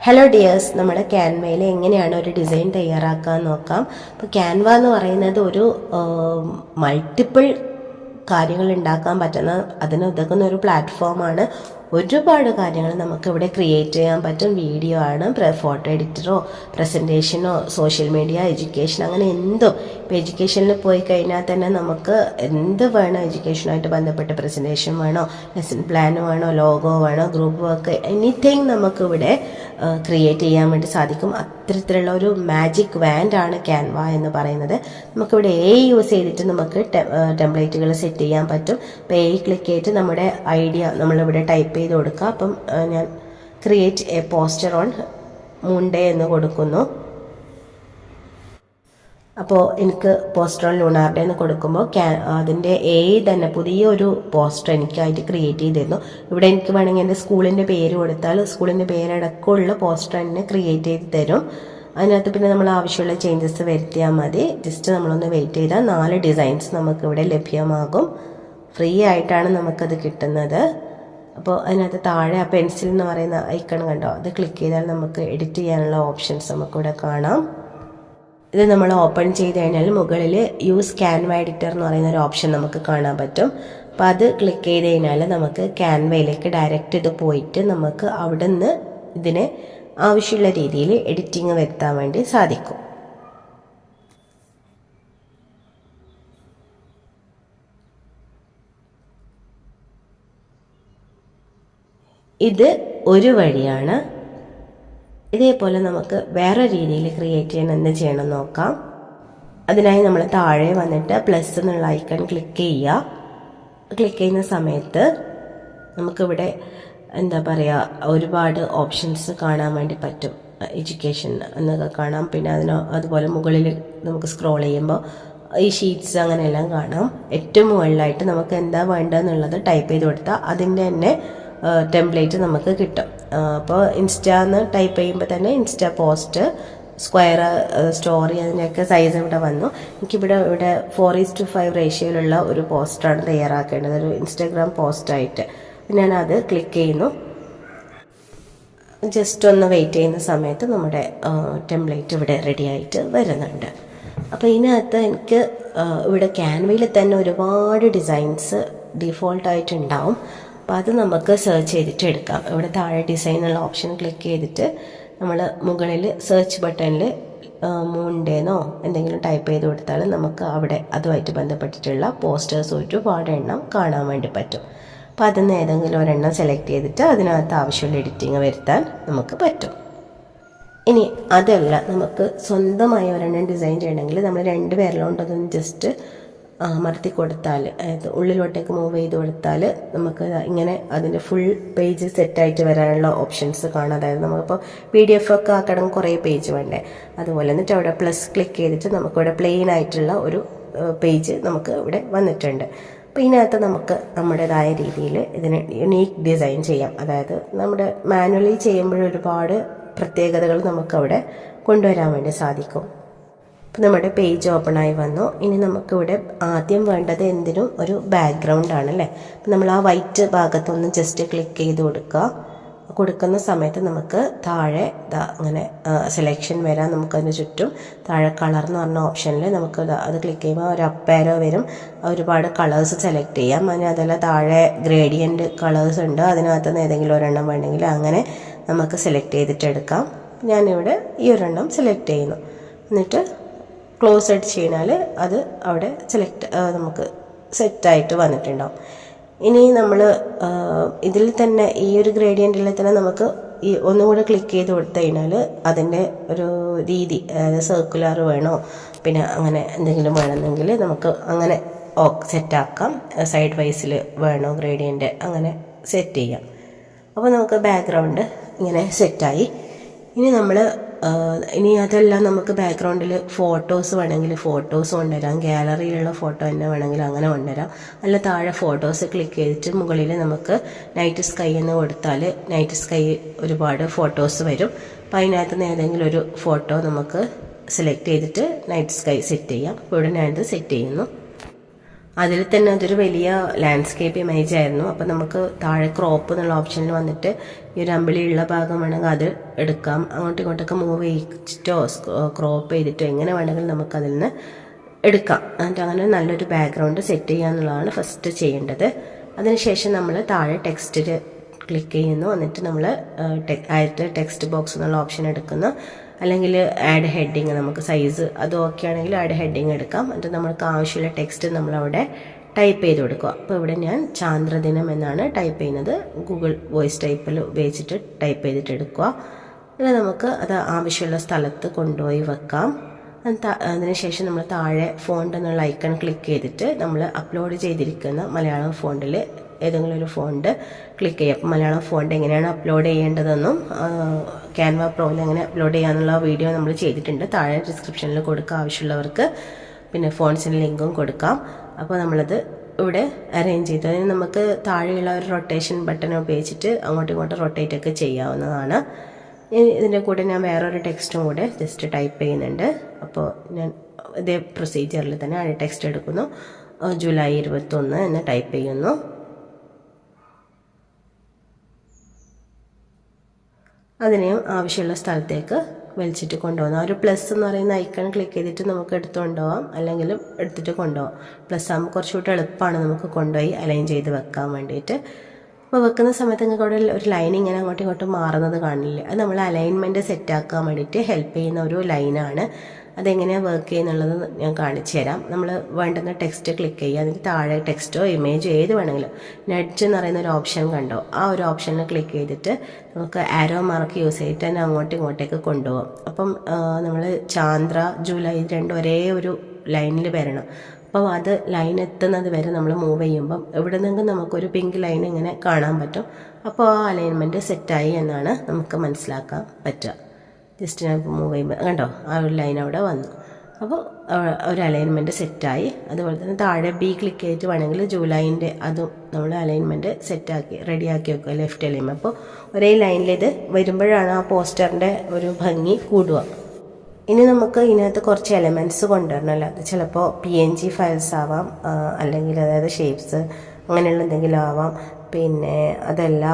Hello dears നമ്മുടെ ക്യാൻവയിൽ എങ്ങനെയാണ് ഒരു ഡിസൈൻ തയ്യാറാക്കാൻ നോക്കാം? അപ്പോൾ ക്യാൻവ എന്ന് പറയുന്നത് ഒരു മൾട്ടിപ്പിൾ കാര്യങ്ങൾ ഉണ്ടാക്കാൻ പറ്റുന്ന അതിന് ഉതകുന്ന ഒരു പ്ലാറ്റ്ഫോമാണ് ഒരുപാട് കാര്യങ്ങൾ നമുക്ക് ഇവിടെ ക്രിയേറ്റ് ചെയ്യാൻ പറ്റും. വീഡിയോ ആണ് ഫോട്ടോ എഡിറ്ററോ പ്രസന്റേഷനോ സോഷ്യൽ മീഡിയ എഡ്യൂക്കേഷൻ അങ്ങനെ എന്തോ. ഇപ്പോൾ എഡ്യൂക്കേഷനിൽ പോയി കഴിഞ്ഞാൽ തന്നെ നമുക്ക് എന്ത് വേണോ എഡ്യൂക്കേഷനുമായിട്ട് ബന്ധപ്പെട്ട് പ്രസന്റേഷൻ വേണോ ലെസൺ പ്ലാൻ വേണോ ലോഗോ വേണോ ഗ്രൂപ്പ് വർക്ക് എനിത്തിങ് നമുക്കിവിടെ ക്രിയേറ്റ് ചെയ്യാൻ വേണ്ടി സാധിക്കും. അത്തരത്തിലുള്ള ഒരു മാജിക് വാൻഡ് ആണ് ക്യാൻവ എന്ന് പറയുന്നത്. നമുക്കിവിടെ എ യൂസ് ചെയ്തിട്ട് നമുക്ക് ടെംപ്ലേറ്റുകൾ സെറ്റ് ചെയ്യാൻ പറ്റും. അപ്പോൾ എ ക്ലിക്ക് ചെയ്തിട്ട് നമ്മുടെ ഐഡിയ നമ്മളിവിടെ ടൈപ്പ് ചെയ്ത് കൊടുക്കുക. അപ്പം ഞാൻ ക്രിയേറ്റ് എ പോസ്റ്റർ ഓൺ മുണ്ടേ എന്ന് കൊടുക്കുന്നു. അപ്പോൾ എനിക്ക് പോസ്റ്റർ ഓൺ ലൂണാർഡേ എന്ന് കൊടുക്കുമ്പോൾ ക്യാ അതിന്റെ എ തന്നെ പുതിയൊരു പോസ്റ്റർ എനിക്കായിട്ട് ക്രിയേറ്റ് ചെയ്തിരുന്നു. ഇവിടെ എനിക്ക് വേണമെങ്കിൽ എന്റെ സ്കൂളിന്റെ പേര് കൊടുത്താൽ സ്കൂളിന്റെ പേരടക്കമുള്ള പോസ്റ്റർ തന്നെ ക്രിയേറ്റ് ചെയ്ത് തരും. അതിനകത്ത് പിന്നെ നമ്മൾ ആവശ്യമുള്ള ചേഞ്ചസ് വരുത്തിയാൽ മതി. ജസ്റ്റ് നമ്മളൊന്ന് വെയിറ്റ് ചെയ്താൽ നാല് ഡിസൈൻസ് നമുക്കിവിടെ ലഭ്യമാകും. ഫ്രീ ആയിട്ടാണ് നമുക്കത് കിട്ടുന്നത്. അപ്പോൾ അതിനകത്ത് താഴെ ആ പെൻസിൽ എന്ന് പറയുന്ന ഐക്കൺ കണ്ടോ? അത് ക്ലിക്ക് ചെയ്താൽ നമുക്ക് എഡിറ്റ് ചെയ്യാനുള്ള ഓപ്ഷൻസ് നമുക്കിവിടെ കാണാം. ഇത് നമ്മൾ ഓപ്പൺ ചെയ്ത് കഴിഞ്ഞാൽ മുകളിൽ യൂസ് ക്യാൻവ എഡിറ്റർ എന്ന് പറയുന്ന ഒരു ഓപ്ഷൻ നമുക്ക് കാണാൻ പറ്റും. അപ്പോൾ അത് ക്ലിക്ക് ചെയ്ത് കഴിഞ്ഞാൽ നമുക്ക് ക്യാൻവയിലേക്ക് ഡയറക്റ്റ് ഇത് പോയിട്ട് നമുക്ക് അവിടെ നിന്ന് ഇതിനെ ആവശ്യമുള്ള രീതിയിൽ എഡിറ്റിംഗ് വരുത്താൻ വേണ്ടി സാധിക്കും. ഇത് ഒരു വഴിയാണ്. ഇതേപോലെ നമുക്ക് വേറെ രീതിയിൽ ക്രിയേറ്റ് ചെയ്യാൻ എന്ത് ചെയ്യണം നോക്കാം. അതിനായി നമ്മൾ താഴെ വന്നിട്ട് പ്ലസ് എന്നുള്ള ഐക്കൺ ക്ലിക്ക് ചെയ്യുക. ക്ലിക്ക് ചെയ്യുന്ന സമയത്ത് നമുക്കിവിടെ എന്താ പറയുക ഒരുപാട് ഓപ്ഷൻസ് കാണാൻ വേണ്ടി പറ്റും. എഡ്യൂക്കേഷൻ എന്നൊക്കെ കാണാം. പിന്നെ അതിന് അതുപോലെ മുകളിൽ നമുക്ക് സ്ക്രോൾ ചെയ്യുമ്പോൾ ഈ ഷീറ്റ്സ് അങ്ങനെയെല്ലാം കാണാം. ഏറ്റവും മുകളിലായിട്ട് നമുക്ക് എന്താ വേണ്ടതെന്നുള്ളത് ടൈപ്പ് ചെയ്ത് കൊടുത്താൽ അതിന്റെ തന്നെ ടെംപ്ലേറ്റ് നമുക്ക് കിട്ടും. അപ്പോൾ ഇൻസ്റ്റാന്ന് ടൈപ്പ് ചെയ്യുമ്പോൾ തന്നെ ഇൻസ്റ്റാ പോസ്റ്റ് സ്ക്വയർ സ്റ്റോറി അതിന്റെയൊക്കെ സൈസ് ഇവിടെ വന്നു. എനിക്കിവിടെ ഇവിടെ ഫോർ ഈസ് ടു ഫൈവ് റേഷ്യോയിലുള്ള ഒരു പോസ്റ്ററാണ് തയ്യാറാക്കേണ്ടത്. ഒരു ഇൻസ്റ്റാഗ്രാം പോസ്റ്റായിട്ട് ഞാൻ അത് ക്ലിക്ക് ചെയ്യുന്നു. ജസ്റ്റ് ഒന്ന് വെയിറ്റ് ചെയ്യുന്ന സമയത്ത് നമ്മുടെ ടെംപ്ലേറ്റ് ഇവിടെ റെഡി ആയിട്ട് വരുന്നുണ്ട്. അപ്പോൾ ഇതിനകത്ത് എനിക്ക് ഇവിടെ ക്യാൻവയിൽ തന്നെ ഒരുപാട് ഡിസൈൻസ് ഡീഫോൾട്ടായിട്ട് ഉണ്ടാവും അപ്പോൾ അത് നമുക്ക് സെർച്ച് ചെയ്തിട്ട് എടുക്കാം. ഇവിടെ താഴെ ഡിസൈൻ ഉള്ള ഓപ്ഷൻ ക്ലിക്ക് ചെയ്തിട്ട് നമ്മൾ മുകളിൽ സെർച്ച് ബട്ടണിൽ മൂണ്ടേനോ എന്തെങ്കിലും ടൈപ്പ് ചെയ്ത് കൊടുത്താൽ നമുക്ക് അവിടെ അതുമായിട്ട് ബന്ധപ്പെട്ടിട്ടുള്ള പോസ്റ്റേഴ്സ് ഒരുപാട് എണ്ണം കാണാൻ വേണ്ടി പറ്റും. അപ്പോൾ അതിൽ നിന്ന് ഏതെങ്കിലും ഒരെണ്ണം സെലക്ട് ചെയ്തിട്ട് അതിനകത്ത് ആവശ്യമുള്ള എഡിറ്റിംഗ് വരുത്താൻ നമുക്ക് പറ്റും. ഇനി അതല്ല നമുക്ക് സ്വന്തമായി ഒരെണ്ണം ഡിസൈൻ ചെയ്യണമെങ്കിൽ നമ്മൾ രണ്ട് പേരിലോണ്ടതൊന്ന് ജസ്റ്റ് അമർത്തി കൊടുത്താൽ അതായത് ഉള്ളിലോട്ടേക്ക് മൂവ് ചെയ്ത് കൊടുത്താൽ നമുക്ക് ഇങ്ങനെ അതിന്റെ ഫുൾ പേജ് സെറ്റായിട്ട് വരാനുള്ള ഓപ്ഷൻസ് കാണാം. അതായത് നമുക്കിപ്പോൾ പി ഡി എഫ് ഒക്കെ ആക്കണമെങ്കിൽ കുറേ പേജ് വേണ്ടേ. അതുപോലെ എന്നിട്ട് അവിടെ പ്ലസ് ക്ലിക്ക് ചെയ്തിട്ട് നമുക്കിവിടെ പ്ലെയിൻ ആയിട്ടുള്ള ഒരു പേജ് നമുക്ക് ഇവിടെ വന്നിട്ടുണ്ട്. അപ്പോൾ ഇതിനകത്ത് നമുക്ക് നമ്മുടേതായ രീതിയിൽ ഇതിന് യുണീക്ക് ഡിസൈൻ ചെയ്യാം. അതായത് നമ്മുടെ മാനുവലി ചെയ്യുമ്പോഴൊരുപാട് പ്രത്യേകതകൾ നമുക്കവിടെ കൊണ്ടുവരാൻ വേണ്ടി സാധിക്കും. അപ്പോൾ നമ്മുടെ പേജ് ഓപ്പൺ ആയി വന്നു. ഇനി നമുക്കിവിടെ ആദ്യം വേണ്ടത് എന്തിനും ഒരു ബാക്ക്ഗ്രൗണ്ട് ആണല്ലേ അപ്പോൾ നമ്മൾ ആ വൈറ്റ് ഭാഗത്തൊന്ന് ജസ്റ്റ് ക്ലിക്ക് ചെയ്ത് കൊടുക്കുക. കൊടുക്കുന്ന സമയത്ത് നമുക്ക് താഴെ അങ്ങനെ സെലക്ഷൻ വരാം നമുക്കതിന് ചുറ്റും താഴെ കളർ എന്ന് പറഞ്ഞ ഓപ്ഷനിൽ നമുക്ക് അത് ക്ലിക്ക് ചെയ്യുമ്പോൾ ഒരു അപ്പേരോ വരും. ഒരുപാട് കളേഴ്സ് സെലക്ട് ചെയ്യാം. അതിന് അതല്ല താഴെ ഗ്രേഡിയന്റ് കളേഴ്സ് ഉണ്ട്. അതിനകത്ത് നിന്ന് ഏതെങ്കിലും ഒരെണ്ണം വേണമെങ്കിൽ അങ്ങനെ നമുക്ക് സെലക്ട് ചെയ്തിട്ടെടുക്കാം ഞാനിവിടെ ഈ ഒരെണ്ണം സെലക്ട് ചെയ്യുന്നു. എന്നിട്ട് ക്ലോസ് അടിച്ച് കഴിഞ്ഞാൽ അത് അവിടെ സെലക്ട് നമുക്ക് സെറ്റായിട്ട് വന്നിട്ടുണ്ടാവും. ഇനി നമ്മൾ ഇതിൽ തന്നെ ഈ ഒരു ഗ്രേഡിയന്റിൽ തന്നെ നമുക്ക് ഈ ഒന്നും കൂടെ ക്ലിക്ക് ചെയ്ത് കൊടുത്തു കഴിഞ്ഞാൽ അതിന്റെ ഒരു രീതി അതായത് സർക്കുലർ വേണോ പിന്നെ അങ്ങനെ എന്തെങ്കിലും വേണമെന്നെങ്കിൽ നമുക്ക് അങ്ങനെ സെറ്റാക്കാം സൈഡ് വൈസിൽ വേണോ ഗ്രേഡിയന്റ് അങ്ങനെ സെറ്റ് ചെയ്യാം. അപ്പോൾ നമുക്ക് ബാക്ക്ഗ്രൗണ്ട് ഇങ്ങനെ സെറ്റായി ഇനി നമ്മൾ ഇനി അതെല്ലാം നമുക്ക് ബാക്ക്ഗ്രൗണ്ടിൽ ഫോട്ടോസ് വേണമെങ്കിൽ ഫോട്ടോസ് കൊണ്ടുവരാം. ഗാലറിയിലുള്ള ഫോട്ടോ തന്നെ വേണമെങ്കിൽ അങ്ങനെ കൊണ്ടുവരാം. അല്ല താഴെ ഫോട്ടോസ് ക്ലിക്ക് ചെയ്തിട്ട് മുകളിൽ നമുക്ക് നൈറ്റ് സ്കൈ എന്ന് കൊടുത്താൽ നൈറ്റ് സ്കൈ ഒരുപാട് ഫോട്ടോസ് വരും. അപ്പോൾ അതിനകത്ത് നിന്ന് ഏതെങ്കിലും ഒരു ഫോട്ടോ നമുക്ക് സെലക്ട് ചെയ്തിട്ട് നൈറ്റ് സ്കൈ സെറ്റ് ചെയ്യാം. ഉടനെ ഞാനിത് സെറ്റ് ചെയ്യുന്നു. അതിൽ തന്നെ അതൊരു വലിയ ലാൻഡ്സ്കേപ്പ് ഇമേജ് ആയിരുന്നു. അപ്പം നമുക്ക് താഴെ ക്രോപ്പ് എന്നുള്ള ഓപ്ഷനിൽ വന്നിട്ട് ഈ ഒരു അമ്പിളിയുള്ള ഭാഗം വേണമെങ്കിൽ അത് എടുക്കാം. അങ്ങോട്ടും ഇങ്ങോട്ടൊക്കെ മൂവ് ചെയ്യിച്ചിട്ടോ ക്രോപ്പ് ചെയ്തിട്ടോ എങ്ങനെ വേണമെങ്കിലും നമുക്ക് അതിൽ നിന്ന് എടുക്കാം. എന്നിട്ട് അങ്ങനെ നല്ലൊരു ബാക്ക്ഗ്രൗണ്ട് സെറ്റ് ചെയ്യുക എന്നുള്ളതാണ് ഫസ്റ്റ് ചെയ്യേണ്ടത്. അതിനുശേഷം നമ്മൾ താഴെ ടെക്സ്റ്റിൽ ക്ലിക്ക് ചെയ്യുന്നു. എന്നിട്ട് നമ്മൾ ആയിട്ട് ടെക്സ്റ്റ് ബോക്സ് എന്നുള്ള ഓപ്ഷൻ എടുക്കുന്നു. അല്ലെങ്കിൽ ആഡ് ഹെഡിങ് നമുക്ക് സൈസ് അത് ഓക്കെ ആണെങ്കിൽ ആഡ് ഹെഡിങ് എടുക്കാം. എന്നിട്ട് നമ്മൾക്ക് ആവശ്യമുള്ള ടെക്സ്റ്റ് നമ്മളവിടെ ടൈപ്പ് ചെയ്ത് കൊടുക്കുക. അപ്പോൾ ഇവിടെ ഞാൻ ചാന്ദ്രദിനം എന്നാണ് ടൈപ്പ് ചെയ്യുന്നത്. ഗൂഗിൾ വോയിസ് ടൈപ്പിൽ ഉപയോഗിച്ചിട്ട് ടൈപ്പ് ചെയ്തിട്ട് എടുക്കുക. പിന്നെ നമുക്ക് അത് ആവശ്യമുള്ള സ്ഥലത്ത് കൊണ്ടുപോയി വെക്കാം. അതിനുശേഷം നമ്മൾ താഴെ ഫോണ്ട് എന്നുള്ള ഐക്കൺ ക്ലിക്ക് ചെയ്തിട്ട് നമ്മൾ അപ്ലോഡ് ചെയ്തിരിക്കുന്ന മലയാളം ഫോണ്ടിൽ ഏതെങ്കിലും ഒരു ഫോണ്ട് ക്ലിക്ക് ചെയ്യാം അപ്പം മലയാളം ഫോണ്ട് എങ്ങനെയാണ് അപ്ലോഡ് ചെയ്യേണ്ടതെന്നും ക്യാൻവ പ്രോയിൽ എങ്ങനെ അപ്ലോഡ് ചെയ്യാന്നുള്ള വീഡിയോ നമ്മൾ ചെയ്തിട്ടുണ്ട്. താഴെ ഡിസ്ക്രിപ്ഷനിൽ കൊടുക്കുക ആവശ്യമുള്ളവർക്ക്. പിന്നെ ഫോൺസിന്റെ ലിങ്കും കൊടുക്കാം. അപ്പോൾ നമ്മളത് ഇവിടെ അറേഞ്ച് ചെയ്തു. അതിന് നമുക്ക് താഴെയുള്ള ഒരു റൊട്ടേഷൻ ബട്ടൺ ഉപയോഗിച്ചിട്ട് അങ്ങോട്ടും ഇങ്ങോട്ടും റൊട്ടേറ്റ് ഒക്കെ ചെയ്യാവുന്നതാണ്. ഇതിന്റെ കൂടെ ഞാൻ വേറൊരു ടെക്സ്റ്റും കൂടെ ജസ്റ്റ് ടൈപ്പ് ചെയ്യുന്നുണ്ട്. അപ്പോൾ ഞാൻ ഇതേ പ്രൊസീജിയറിൽ തന്നെ ആ ടെക്സ്റ്റ് എടുക്കുന്നു. ജൂലൈ ഇരുപത്തൊന്ന് എന്ന് ടൈപ്പ് ചെയ്യുന്നു. അതിനെയും ആവശ്യമുള്ള സ്ഥലത്തേക്ക് വലിച്ചിട്ട് കൊണ്ടുപോകുന്നു. ആ ഒരു പ്ലസ് എന്ന് പറയുന്ന ഐക്കൺ ക്ലിക്ക് ചെയ്തിട്ട് നമുക്ക് എടുത്ത് കൊണ്ടുപോകാം. അല്ലെങ്കിൽ എടുത്തിട്ട് കൊണ്ടുപോകാം. പ്ലസ് ആകുമ്പോൾ കുറച്ചുകൂടി എളുപ്പമാണ് നമുക്ക് കൊണ്ടുപോയി അലൈൻ ചെയ്ത് വെക്കാൻ വേണ്ടിയിട്ട്. അപ്പോൾ വെക്കുന്ന സമയത്ത് നിങ്ങൾക്ക് അവിടെ ഒരു ലൈൻ ഇങ്ങനെ അങ്ങോട്ടും ഇങ്ങോട്ടും മാറുന്നത് കാണില്ലേ? അത് നമ്മൾ അലൈൻമെന്റ് സെറ്റാക്കാൻ വേണ്ടിയിട്ട് ഹെൽപ്പ് ചെയ്യുന്ന ഒരു ലൈനാണ് അതെങ്ങനെയാണ് വർക്ക് ചെയ്യുന്നുള്ളത് ഞാൻ കാണിച്ചു തരാം. നമ്മൾ വേണ്ടുന്ന ടെക്സ്റ്റ് ക്ലിക്ക് ചെയ്യുക. അതിന് താഴെ ടെക്സ്റ്റോ ഇമേജോ ഏത് വേണമെങ്കിലും. നെഡ്ജ് എന്ന് പറയുന്ന ഒരു ഓപ്ഷൻ കണ്ടോ? ആ ഒരു ഓപ്ഷനിൽ ക്ലിക്ക് ചെയ്തിട്ട് നമുക്ക് ആരോ മാർക്ക് യൂസ് ചെയ്തിട്ട് തന്നെ അങ്ങോട്ടും ഇങ്ങോട്ടേക്ക് കൊണ്ടുപോകാം. അപ്പം നമ്മൾ ചാന്ദ്ര ജൂലൈ രണ്ടും ഒരേ ഒരു ലൈനിൽ വരണം. അപ്പം അത് ലൈൻ എത്തുന്നത് വരെ നമ്മൾ മൂവ് ചെയ്യുമ്പം എവിടെ നിന്നെങ്കിലും നമുക്കൊരു പിങ്ക് ലൈൻ ഇങ്ങനെ കാണാൻ പറ്റും. അപ്പോൾ ആ അലൈൻമെന്റ് സെറ്റായി എന്നാണ് നമുക്ക് മനസ്സിലാക്കാൻ പറ്റുക. ജസ്റ്റ് ഞാൻ മൂവ് ചെയ്യുമ്പോൾ കണ്ടോ? ആ ഒരു ലൈൻ അവിടെ വന്നു. അപ്പോൾ ഒരു അലൈൻമെന്റ് സെറ്റായി അതുപോലെ തന്നെ താഴെ ബി ക്ലിക്ക് ചെയ്തിട്ട് വേണമെങ്കിൽ ജൂലൈന്റെ അതും നമ്മൾ അലൈൻമെന്റ് സെറ്റാക്കി റെഡിയാക്കി വെക്കുക ലെഫ്റ്റ് അലൈൻമെന്റ് അപ്പോൾ ഒരേ ലൈനിൽ ഇത് വരുമ്പോഴാണ് ആ പോസ്റ്ററിന്റെ ഒരു ഭംഗി കൂടുക. ഇനി നമുക്ക് ഇതിനകത്ത് കുറച്ച് എലമെന്റ്സ് കൊണ്ടുവരണമല്ലോ അത് ചിലപ്പോൾ പി എൻ ജി ഫയൽസ് ആവാം അല്ലെങ്കിൽ അതായത് ഷേപ്സ് അങ്ങനെയുള്ള എന്തെങ്കിലും ആവാം. പിന്നെ അതല്ല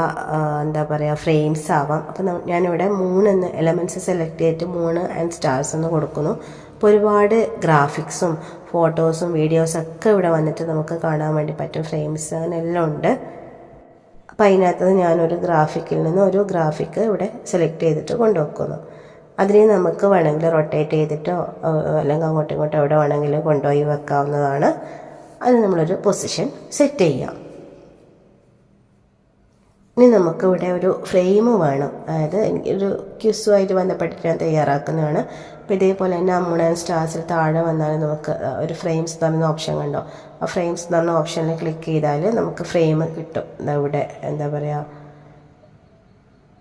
എന്താ പറയുക ഫ്രെയിംസ് ആവാം. അപ്പം ഞാനിവിടെ മൂന്ന് എലമെന്റ്സ് സെലക്ട് ചെയ്തിട്ട് മൂന്ന് ആൻഡ് സ്റ്റാർസ് എന്ന് കൊടുക്കുന്നു. അപ്പോൾ ഒരുപാട് ഗ്രാഫിക്സും ഫോട്ടോസും വീഡിയോസൊക്കെ ഇവിടെ വന്നിട്ട് നമുക്ക് കാണാൻ വേണ്ടി പറ്റും. ഫ്രെയിംസ് അങ്ങനെല്ലാം ഉണ്ട്. അപ്പം അതിനകത്ത് ഞാനൊരു ഗ്രാഫിക്കിൽ നിന്ന് ഒരു ഗ്രാഫിക്ക് ഇവിടെ സെലക്ട് ചെയ്തിട്ട് കൊണ്ടുവെക്കുന്നു. അതിനെ നമുക്ക് വേണമെങ്കിൽ റൊട്ടേറ്റ് ചെയ്തിട്ടോ അല്ലെങ്കിൽ അങ്ങോട്ടും ഇങ്ങോട്ടും എവിടെ വേണമെങ്കിലും കൊണ്ടുപോയി വെക്കാവുന്നതാണ്. അത് നമ്മളൊരു പൊസിഷൻ സെറ്റ് ചെയ്യാം. ഇനി നമുക്കിവിടെ ഒരു ഫ്രെയിം വേണം. അതായത് എനിക്കൊരു ക്യുസുമായിട്ട് ബന്ധപ്പെട്ടിട്ട് ഞാൻ തയ്യാറാക്കുന്നതാണ്. അപ്പോൾ ഇതേപോലെ തന്നെ അമ്മൂൺ സ്റ്റാർസിൽ താഴെ വന്നാൽ നമുക്ക് ഒരു ഫ്രെയിംസ് എന്ന് പറയുന്ന ഓപ്ഷൻ കണ്ടോ? ആ ഫ്രെയിംസ് എന്ന് പറഞ്ഞ ഓപ്ഷനിൽ ക്ലിക്ക് ചെയ്താൽ നമുക്ക് ഫ്രെയിം കിട്ടും. ഇവിടെ എന്താ പറയുക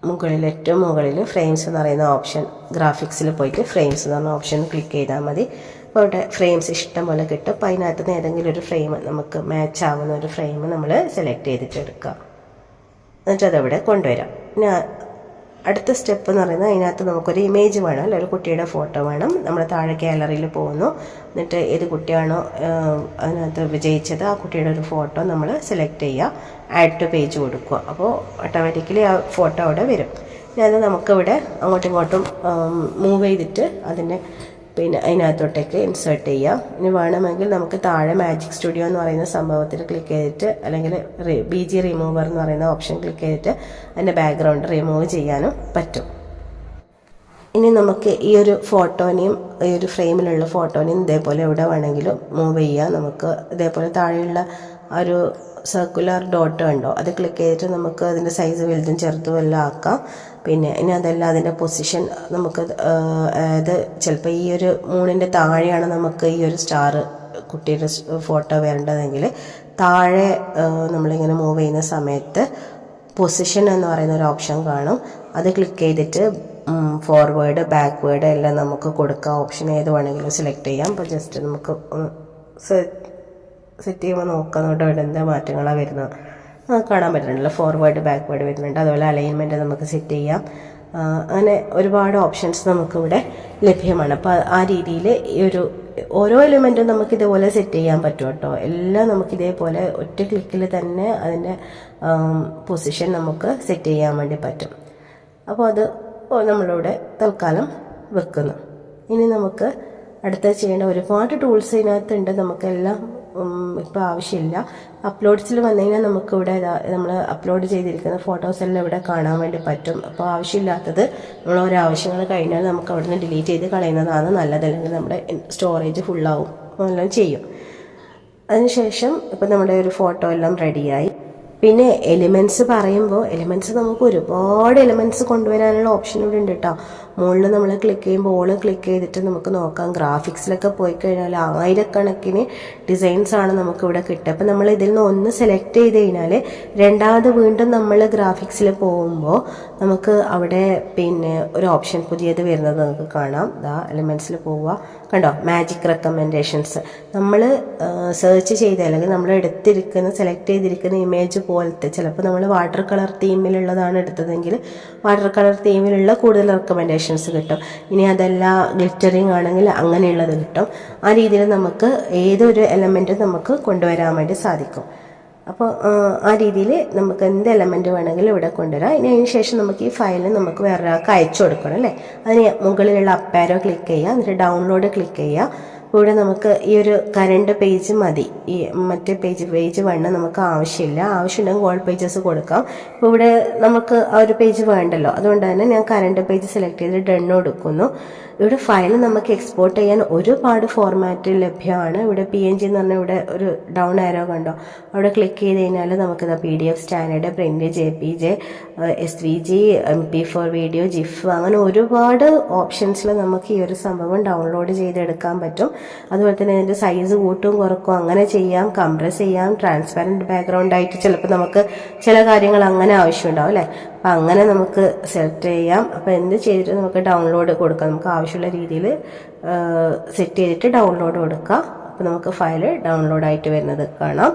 മുകളിൽ ഏറ്റവും മുകളിൽ ഫ്രെയിംസ് എന്ന് പറയുന്ന ഓപ്ഷൻ ഗ്രാഫിക്സിൽ പോയിട്ട് ഫ്രെയിംസ് എന്ന് പറഞ്ഞ ഓപ്ഷൻ ക്ലിക്ക് ചെയ്താൽ മതി. അപ്പോൾ അവിടെ ഫ്രെയിംസ് ഇഷ്ടം പോലെ കിട്ടും. അപ്പോൾ അതിനകത്ത് നിന്ന് ഏതെങ്കിലും ഒരു ഫ്രെയിം നമുക്ക് മാച്ച് ആവുന്ന ഒരു ഫ്രെയിം നമ്മൾ സെലക്ട് ചെയ്തിട്ട് എടുക്കുക എന്നിട്ട് അതവിടെ കൊണ്ടുവരാം. പിന്നെ അടുത്ത സ്റ്റെപ്പ് എന്ന് പറയുന്നത് അതിനകത്ത് നമുക്കൊരു ഇമേജ് വേണം അല്ല? ഒരു കുട്ടിയുടെ ഫോട്ടോ വേണം. നമ്മൾ താഴെ ഗാലറിയിൽ പോകുന്നു. എന്നിട്ട് ഏത് കുട്ടിയാണോ അതിനകത്ത് വിജയിച്ചത് ആ കുട്ടിയുടെ ഒരു ഫോട്ടോ നമ്മൾ സെലക്ട് ചെയ്യുക ആഡ് ടു പേജ് കൊടുക്കുക. അപ്പോൾ ഓട്ടോമാറ്റിക്കലി ആ ഫോട്ടോ അവിടെ വരും. ഇനി അത് നമുക്കിവിടെ അങ്ങോട്ടും ഇങ്ങോട്ടും മൂവ് ചെയ്തിട്ട് അതിനെ പിന്നെ അതിനകത്തോട്ടേക്ക് ഇൻസേർട്ട് ചെയ്യാം. ഇനി വേണമെങ്കിൽ നമുക്ക് താഴെ മാജിക് സ്റ്റുഡിയോ എന്ന് പറയുന്ന സംഭവത്തിൽ ക്ലിക്ക് ചെയ്തിട്ട് അല്ലെങ്കിൽ ബി ജി റിമൂവർ എന്ന് പറയുന്ന ഓപ്ഷൻ ക്ലിക്ക് ചെയ്തിട്ട് അതിന്റെ ബാക്ക്ഗ്രൗണ്ട് റിമൂവ് ചെയ്യാനും പറ്റും. ഇനി നമുക്ക് ഈ ഒരു ഫോട്ടോനെയും ഈ ഒരു ഫ്രെയിമിലുള്ള ഫോട്ടോനെയും ഇതേപോലെ എവിടെ വേണമെങ്കിലും മൂവ് ചെയ്യാം. നമുക്ക് ഇതേപോലെ താഴെയുള്ള ആ ഒരു സർക്കുലർ ഡോട്ട് ഉണ്ടോ അത് ക്ലിക്ക് ചെയ്തിട്ട് നമുക്ക് അതിന്റെ സൈസ് വലുതും ചെറുതും എല്ലാം ആക്കാം. പിന്നെ ഇനി അതല്ല അതിന്റെ പൊസിഷൻ നമുക്ക് അതായത് ചിലപ്പോൾ ഈ ഒരു മൂണിന്റെ താഴെയാണ് നമുക്ക് ഈ ഒരു സ്റ്റാർ കുട്ടിയുടെ ഫോട്ടോ വരേണ്ടതെങ്കിൽ താഴെ നമ്മളിങ്ങനെ മൂവ് ചെയ്യുന്ന സമയത്ത് പൊസിഷൻ എന്ന് പറയുന്ന ഒരു ഓപ്ഷൻ കാണും. അത് ക്ലിക്ക് ചെയ്തിട്ട് ഫോർവേഡ് ബാക്ക്വേഡ് എല്ലാം നമുക്ക് കൊടുക്കാം. ഓപ്ഷൻ ഏത് വേണമെങ്കിലും സെലക്ട് ചെയ്യാം. അപ്പോൾ ജസ്റ്റ് നമുക്ക് സെറ്റ് ചെയ്യുമ്പോൾ നോക്കാം ഇവിടെ എന്താ മാറ്റങ്ങളാണ് വരുന്നത്. നമുക്ക് കാണാൻ പറ്റുന്നുണ്ടല്ലോ. ഫോർവേഡ് ബാക്ക്വേഡ് വരുന്നുണ്ട്. അതുപോലെ അലൈൻമെന്റ് നമുക്ക് സെറ്റ് ചെയ്യാം. അങ്ങനെ ഒരുപാട് ഓപ്ഷൻസ് നമുക്കിവിടെ ലഭ്യമാണ്. അപ്പോൾ ആ രീതിയിൽ ഈ ഒരു ഓരോ എലിമെന്റും നമുക്ക് ഇതുപോലെ സെറ്റ് ചെയ്യാൻ പറ്റും കേട്ടോ. എല്ലാം നമുക്ക് ഇതേപോലെ ഒറ്റ ക്ലിക്കിൽ തന്നെ അതിന്റെ പൊസിഷൻ നമുക്ക് സെറ്റ് ചെയ്യാൻ വേണ്ടി പറ്റും. അപ്പോൾ അത് നമ്മളിവിടെ തൽക്കാലം വെക്കുന്നു. ഇനി നമുക്ക് അടുത്ത ചെയ്യേണ്ട ഒരുപാട് ടൂൾസ് ഇതിനകത്തുണ്ട്. നമുക്കെല്ലാം ഇപ്പോൾ ആവശ്യമില്ല. അപ്ലോഡ്സിൽ വന്നു കഴിഞ്ഞാൽ നമുക്കിവിടെ നമ്മൾ അപ്ലോഡ് ചെയ്തിരിക്കുന്ന ഫോട്ടോസ് എല്ലാം ഇവിടെ കാണാൻ വേണ്ടി പറ്റും. അപ്പോൾ ആവശ്യമില്ലാത്തത് നമ്മൾ ഓരോ ആവശ്യങ്ങൾ കഴിഞ്ഞാൽ നമുക്ക് അവിടെ നിന്ന് ഡിലീറ്റ് ചെയ്ത് കളയുന്നതാണ് നല്ലത്. അല്ലെങ്കിൽ നമ്മുടെ സ്റ്റോറേജ് ഫുള്ളാവും എല്ലാം ചെയ്യും. അതിനുശേഷം ഇപ്പോൾ നമ്മുടെ ഒരു ഫോട്ടോ എല്ലാം റെഡിയായി പിന്നെ എലിമെന്റ്സ് പറയുമ്പോൾ എലിമെന്റ്സ് നമുക്ക് ഒരുപാട് എലിമെന്റ്സ് കൊണ്ടുവരാനുള്ള ഓപ്ഷൻ ഇവിടെ ഉണ്ട് കേട്ടോ മുകളിൽ നമ്മൾ ക്ലിക്ക് ചെയ്യുമ്പോൾ ഓൾ ക്ലിക്ക് ചെയ്തിട്ട് നമുക്ക് നോക്കാം. ഗ്രാഫിക്സിലൊക്കെ പോയി കഴിഞ്ഞാൽ ആയിരക്കണക്കിന് ഡിസൈൻസ് ആണ് നമുക്ക് ഇവിടെ കിട്ടുക. അപ്പം നമ്മൾ ഇതിൽ നിന്ന് ഒന്ന് സെലക്ട് ചെയ്ത് കഴിഞ്ഞാൽ രണ്ടാമത് വീണ്ടും നമ്മൾ ഗ്രാഫിക്സിൽ പോകുമ്പോൾ നമുക്ക് അവിടെ പിന്നെ ഒരു ഓപ്ഷൻ പുതിയത് വരുന്നത് നമുക്ക് കാണാം. ദാ എലിമെന്റ്സിൽ പോവുക. കണ്ടോ? മാജിക് റെക്കമെൻഡേഷൻസ് നമ്മൾ സെർച്ച് ചെയ്ത് അല്ലെങ്കിൽ നമ്മൾ എടുത്തിരിക്കുന്ന സെലക്ട് ചെയ്തിരിക്കുന്ന ഇമേജ് പോലത്തെ ചിലപ്പോൾ നമ്മൾ വാട്ടർ കളർ തീമിലുള്ളതാണ് എടുത്തതെങ്കിൽ വാട്ടർ കളർ തീമിലുള്ള കൂടുതൽ റെക്കമെൻഡേഷൻസ് കിട്ടും. ഇനി അതല്ല ഗ്ലിറ്ററിങ് ആണെങ്കിൽ അങ്ങനെയുള്ളത് കിട്ടും. ആ രീതിയിൽ നമുക്ക് ഏതൊരു എലമെന്റും നമുക്ക് കൊണ്ടുവരാൻ വേണ്ടി സാധിക്കും. അപ്പോൾ ആ രീതിയിൽ നമുക്ക് എന്ത് എലമെന്റ് വേണമെങ്കിലും ഇവിടെ കൊണ്ടുവരാം. ഇനി അതിന് ശേഷം നമുക്ക് ഈ ഫയൽ നമുക്ക് വേറൊരാൾക്ക് അയച്ചു കൊടുക്കണം അല്ലേ? അതിന് മുകളിലുള്ള അപ്പാരോ ക്ലിക്ക് ചെയ്യുക. എന്നിട്ട് ഡൗൺലോഡ് ക്ലിക്ക് ചെയ്യുക. ഇവിടെ നമുക്ക് ഈ ഒരു കറണ്ട് പേജ് മതി. ഈ മറ്റേ പേജ് പേജ് വേണ്ട നമുക്ക് ആവശ്യമില്ല. ആവശ്യമുണ്ടെങ്കിൽ ഗോൾ പേജസ് കൊടുക്കാം. അപ്പോൾ ഇവിടെ നമുക്ക് ആ ഒരു പേജ് വേണ്ടല്ലോ. അതുകൊണ്ട് തന്നെ ഞാൻ കറണ്ട് പേജ് സെലക്ട് ചെയ്ത് ഡണ്ണ് കൊടുക്കുന്നു. ഇവിടെ ഫയൽ നമുക്ക് എക്സ്പോർട്ട് ചെയ്യാൻ ഒരുപാട് ഫോർമാറ്റ് ലഭ്യമാണ്. ഇവിടെ പി എൻ ജി എന്ന് പറഞ്ഞാൽ ഇവിടെ ഒരു ഡൗൺ ആരോ കണ്ടോ? അവിടെ ക്ലിക്ക് ചെയ്ത് കഴിഞ്ഞാൽ നമുക്കിത് P D F standard print J P J S V G M P four video GIF അങ്ങനെ ഒരുപാട് ഓപ്ഷൻസിൽ നമുക്ക് ഈ ഒരു സംഭവം ഡൗൺലോഡ് ചെയ്തെടുക്കാൻ പറ്റും. അതുപോലെ തന്നെ ഇതിന്റെ സൈസ് കൂട്ടും കുറക്കും. അങ്ങനെ ചെയ്യാം കംപ്രസ് ചെയ്യാം ട്രാൻസ്പെറന്റ് ബാക്ക്ഗ്രൗണ്ട് ആയിട്ട് ചിലപ്പോൾ നമുക്ക് ചില കാര്യങ്ങൾ അങ്ങനെ ആവശ്യമുണ്ടാവും അല്ലേ? അപ്പം അങ്ങനെ നമുക്ക് സെലക്ട് ചെയ്യാം. അപ്പോൾ എന്ത് ചെയ്തിട്ട് നമുക്ക് ഡൗൺലോഡ് കൊടുക്കാം. നമുക്ക് ആവശ്യമുള്ള രീതിയിൽ സെറ്റ് ചെയ്തിട്ട് ഡൗൺലോഡ് കൊടുക്കാം. അപ്പോൾ നമുക്ക് ഫയൽ ഡൗൺലോഡ് ആയിട്ട് വരുന്നത് കാണാം.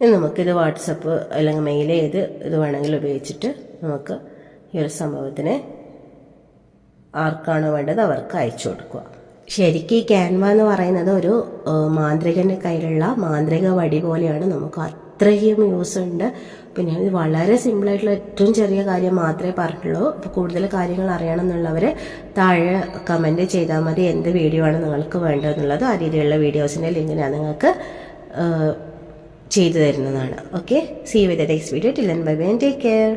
നമുക്കിത് വാട്സപ്പ് അല്ലെങ്കിൽ മെയിൽ ചെയ്ത് ഇത് വേണമെങ്കിൽ ഉപയോഗിച്ചിട്ട് നമുക്ക് ഈ ഒരു സംഭവത്തിനെ ആർക്കാണോ വേണ്ടത് അവർക്ക് അയച്ചു കൊടുക്കുക. ശരിക്കും ഈ ക്യാൻവ എന്ന് പറയുന്നത് ഒരു മാന്ത്രികന്റെ കയ്യിലുള്ള മാന്ത്രിക വടി പോലെയാണ് നമുക്ക് അത്രയും യൂസ് ഉണ്ട്. പിന്നെ ഇത് വളരെ സിമ്പിളായിട്ടുള്ള ഏറ്റവും ചെറിയ കാര്യം മാത്രമേ പറഞ്ഞുള്ളൂ അപ്പോൾ കൂടുതൽ കാര്യങ്ങൾ അറിയണമെന്നുള്ളവർ താഴെ കമന്റ് ചെയ്താൽ മതി. എന്ത് വീഡിയോ ആണ് നിങ്ങൾക്ക് വേണ്ടതെന്നുള്ളത് ആ രീതിയിലുള്ള വീഡിയോസിന്റെ ലിങ്ക് ഞാൻ നിങ്ങൾക്ക് ചെയ്തു തരുന്നതാണ്. Okay see with next video till bye bye take care